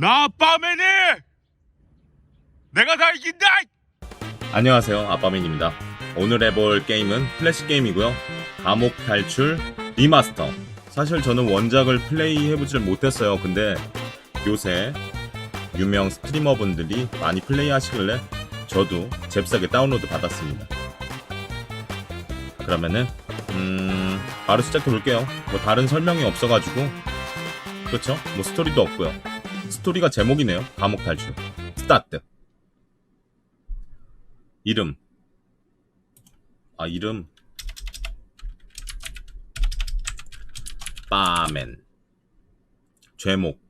나 아빠맨이! 내가 다 이긴다! 안녕하세요 아빠맨입니다. 오늘 해볼 게임은 플래시 게임이고요. 감옥 탈출 리마스터. 사실 저는 원작을 플레이 해보질 못했어요. 근데 요새 유명 스트리머분들이 많이 플레이 하시길래 저도 잽싸게 다운로드 받았습니다. 그러면은 음 바로 시작해 볼게요. 뭐 다른 설명이 없어가지고. 그렇죠 뭐 스토리도 없고요 스토리가 제목이네요. 감옥 탈출. 스타트. 이름. 아 이름. 빠맨 죄목.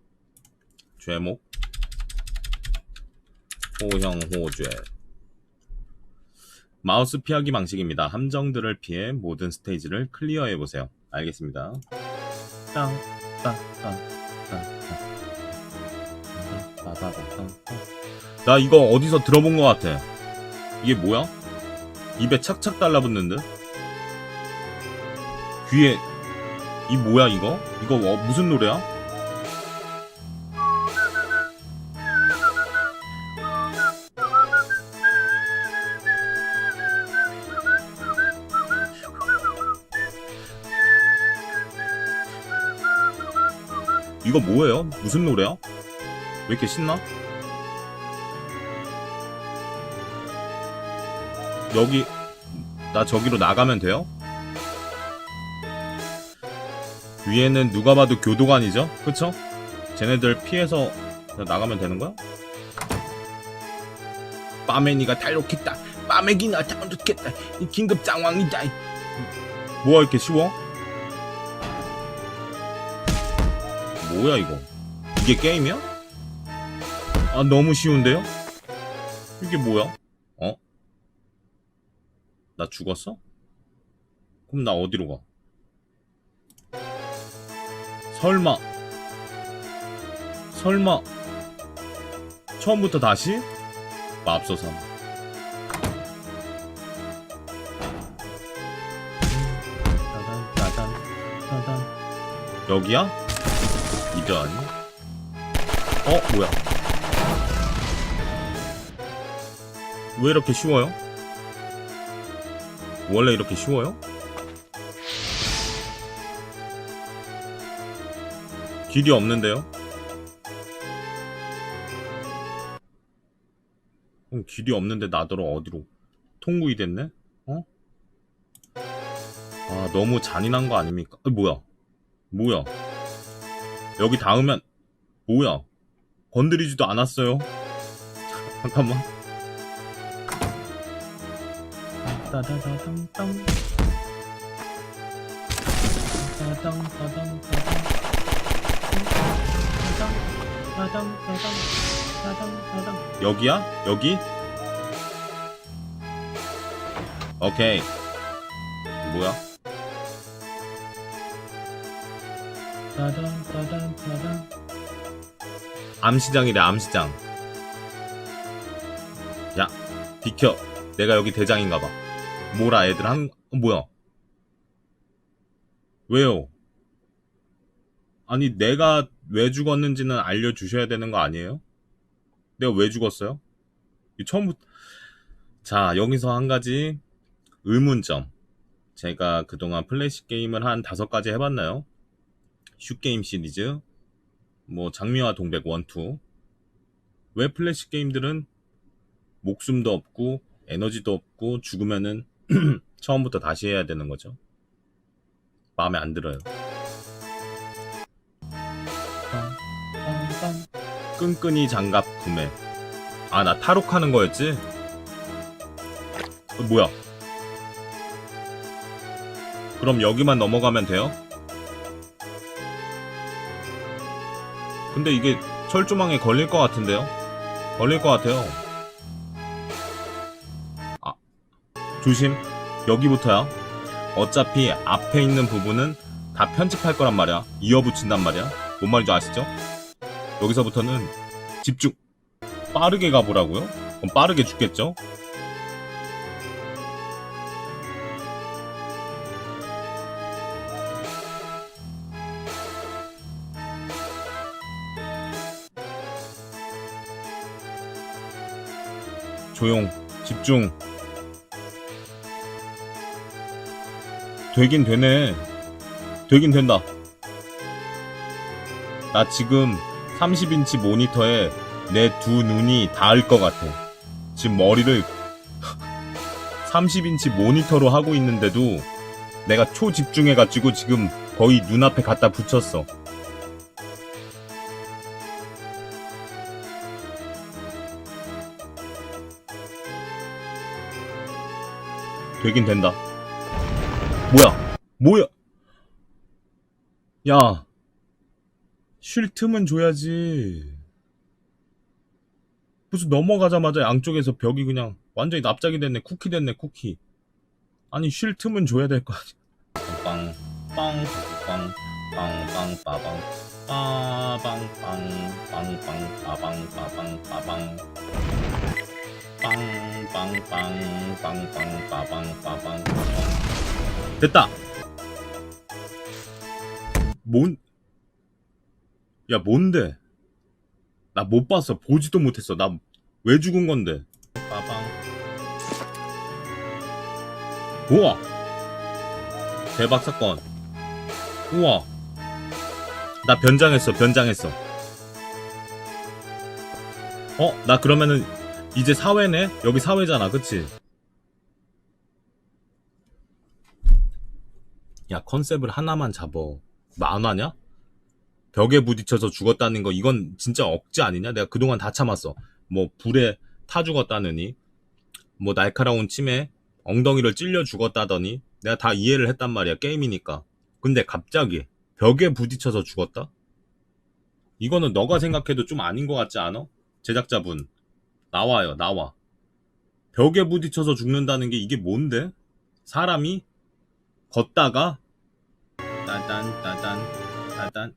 죄목. 호형호죄. 마우스 피하기 방식입니다. 함정들을 피해 모든 스테이지를 클리어해 보세요. 알겠습니다. 땅, 땅, 땅, 땅, 땅. 빠바바밤. 나 이거 어디서 들어본 것 같아. 이게 뭐야? 입에 착착 달라붙는 듯? 귀에 이 뭐야 이거? 이거 어, 무슨 노래야? 이거 뭐예요? 무슨 노래야? 왜 이렇게 신나? 여기 나 저기로 나가면 돼요? 위에는 누가 봐도 교도관이죠? 그쵸? 쟤네들 피해서 나가면 되는 거야? 빠메니가 탈옥했다 빠메기나 탈옥했다 이 긴급 상황이다 뭐가 이렇게 쉬워? 뭐야 이거 이게 게임이야? 아 너무 쉬운데요? 이게 뭐야? 어? 나 죽었어? 그럼 나 어디로 가? 설마 설마 처음부터 다시? 따단 여기야? 이런 어? 뭐야 왜 이렇게 쉬워요? 원래 이렇게 쉬워요? 길이 없는데요? 그럼 길이 없는데 나더러 어디로 통구이 됐네? 어? 아 너무 잔인한 거 아닙니까? 아, 뭐야 뭐야 여기 닿으면 뭐야 건드리지도 않았어요 잠깐만 따다다당땅 따당 따당따당 여기야? 여기? 오케이 뭐야? 따단 암시장이래 암시장 야 비켜 내가 여기 대장인가봐 뭐라 애들 한 어, 뭐야 왜요 아니 내가 왜 죽었는지는 알려주셔야 되는 거 아니에요? 내가 왜 죽었어요? 이 처음부터 자 여기서 한 가지 의문점 제가 그동안 플래시 게임을 한 다섯 가지 해봤나요? 슈게임 시리즈 뭐 장미와 동백 1, 2. 왜 플래시 게임들은 목숨도 없고 에너지도 없고 죽으면은 처음부터 다시 해야 되는 거죠. 마음에 안 들어요. 끈끈이 장갑 구매. 아, 나 탈옥하는 거였지? 어, 뭐야? 그럼 여기만 넘어가면 돼요? 근데 이게 철조망에 걸릴 것 같은데요? 걸릴 것 같아요. 조심 여기부터야 어차피 앞에 있는 부분은 다 편집할 거란 말이야 이어붙인단 말이야 뭔 말인지 아시죠? 여기서부터는 집중 빠르게 가보라고요? 그럼 빠르게 죽겠죠? 조용 집중 되긴 되네. 되긴 된다. 나 지금 30인치 모니터에 내 두 눈이 닿을 것 같아. 지금 머리를 30인치 모니터로 하고 있는데도 내가 초집중해가지고 지금 거의 눈앞에 갖다 붙였어. 되긴 된다. 뭐야? 뭐야? 야, 쉴 틈은 줘야지. 무슨 넘어가자마자 양쪽에서 벽이 그냥 완전히 납작이 됐네. 쿠키 됐네, 쿠키. 아니, 쉴 틈은 줘야 될 거 아니야. 빵, 빵, 빵, 빵, 빵, 빠방. 빠방, 빵, 빵, 빵, 빠방, 빠방, 빠방. 빵, 빵, 빵, 빵, 빵, 빠방, 빠방. 됐다! 뭔, 야, 뭔데? 나 못 봤어. 보지도 못했어. 나 왜 죽은 건데? 빠방. 우와! 대박 사건. 우와. 나 변장했어, 변장했어. 어? 나 그러면은 이제 사회네? 여기 사회잖아, 그치? 야, 컨셉을 하나만 잡어. 만화냐? 벽에 부딪혀서 죽었다는 거 이건 진짜 억지 아니냐? 내가 그동안 다 참았어. 뭐 불에 타 죽었다느니 뭐 날카로운 침에 엉덩이를 찔려 죽었다더니 내가 다 이해를 했단 말이야. 게임이니까. 근데 갑자기 벽에 부딪혀서 죽었다? 이거는 너가 생각해도 좀 아닌 것 같지 않아? 제작자분. 나와요, 나와. 벽에 부딪혀서 죽는다는 게 이게 뭔데? 사람이 걷다가 따단 따단 따단.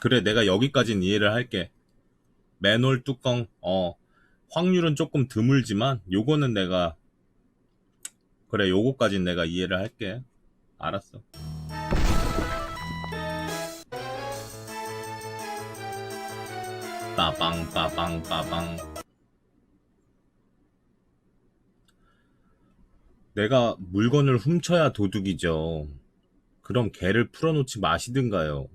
그래 내가 여기까진 이해를 할게. 맨홀 뚜껑 어. 확률은 조금 드물지만 요거는 내가 그래 요거까진 내가 이해를 할게. 알았어. 빠방 빠방 빠방 내가 물건을 훔쳐야 도둑이죠 그럼 개를 풀어놓지 마시든가요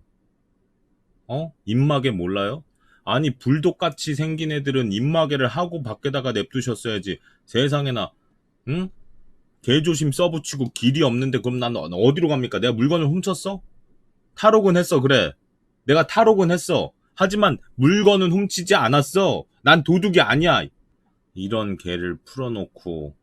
어? 입마개 몰라요? 아니 불독같이 생긴 애들은 입마개를 하고 밖에다가 냅두셨어야지 세상에나 응? 개조심 써붙이고 길이 없는데 그럼 난 어- 어디로 갑니까? 내가 물건을 훔쳤어? 탈옥은 했어 그래 내가 탈옥은 했어 하지만 물건은 훔치지 않았어 난 도둑이 아니야 이런 개를 풀어놓고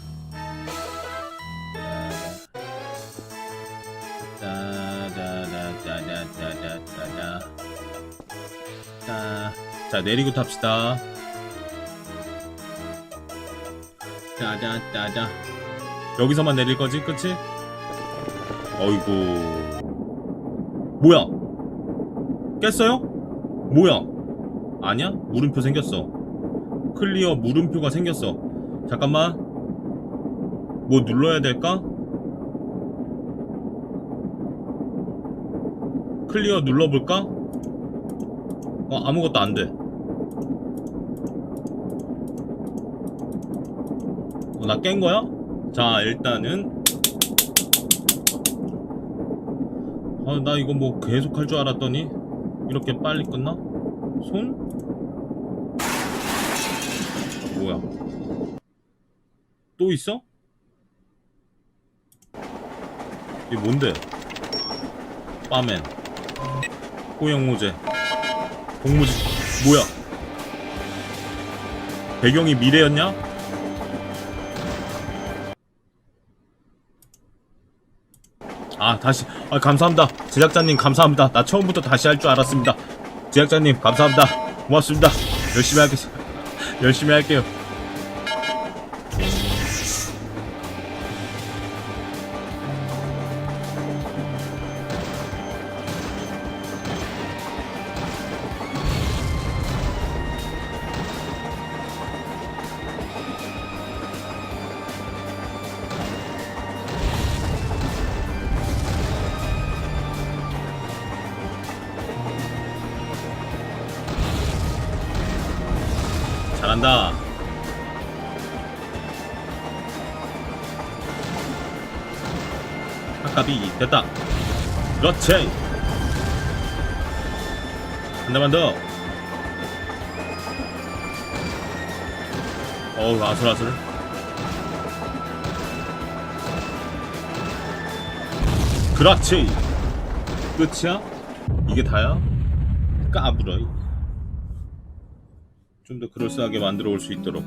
자, 자 내리고 탑시다. 짜자짜자. 여기서만 내릴 거지, 그치? 어이구. 뭐야? 깼어요? 뭐야? 아니야? 물음표 생겼어. 클리어 물음표가 생겼어. 잠깐만. 뭐 눌러야 될까? 클리어 눌러볼까? 어, 아무것도 안 돼. 어, 나깬 거야? 자, 일단은. 아, 나 이거 뭐 계속 할 줄 알았더니, 이렇게 빨리 끝나? 손? 뭐야? 또 있어? 이게 뭔데? 빠맨 호영모제 공모지 뭐야 배경이 미래였냐? 아 다시. 아 감사합니다. 제작자님 감사합니다. 나 처음부터 다시 할 줄 알았습니다. 제작자님 감사합니다. 고맙습니다. 열심히 하겠습니다 열심히 할게요 잘한다. 아까비 됐다. 그렇지. 한 대만 더. 어우 아슬아슬. 그렇지. 끝이야? 이게 다야? 까불어 좀 더 그럴싸하게 만들어 올 수 있도록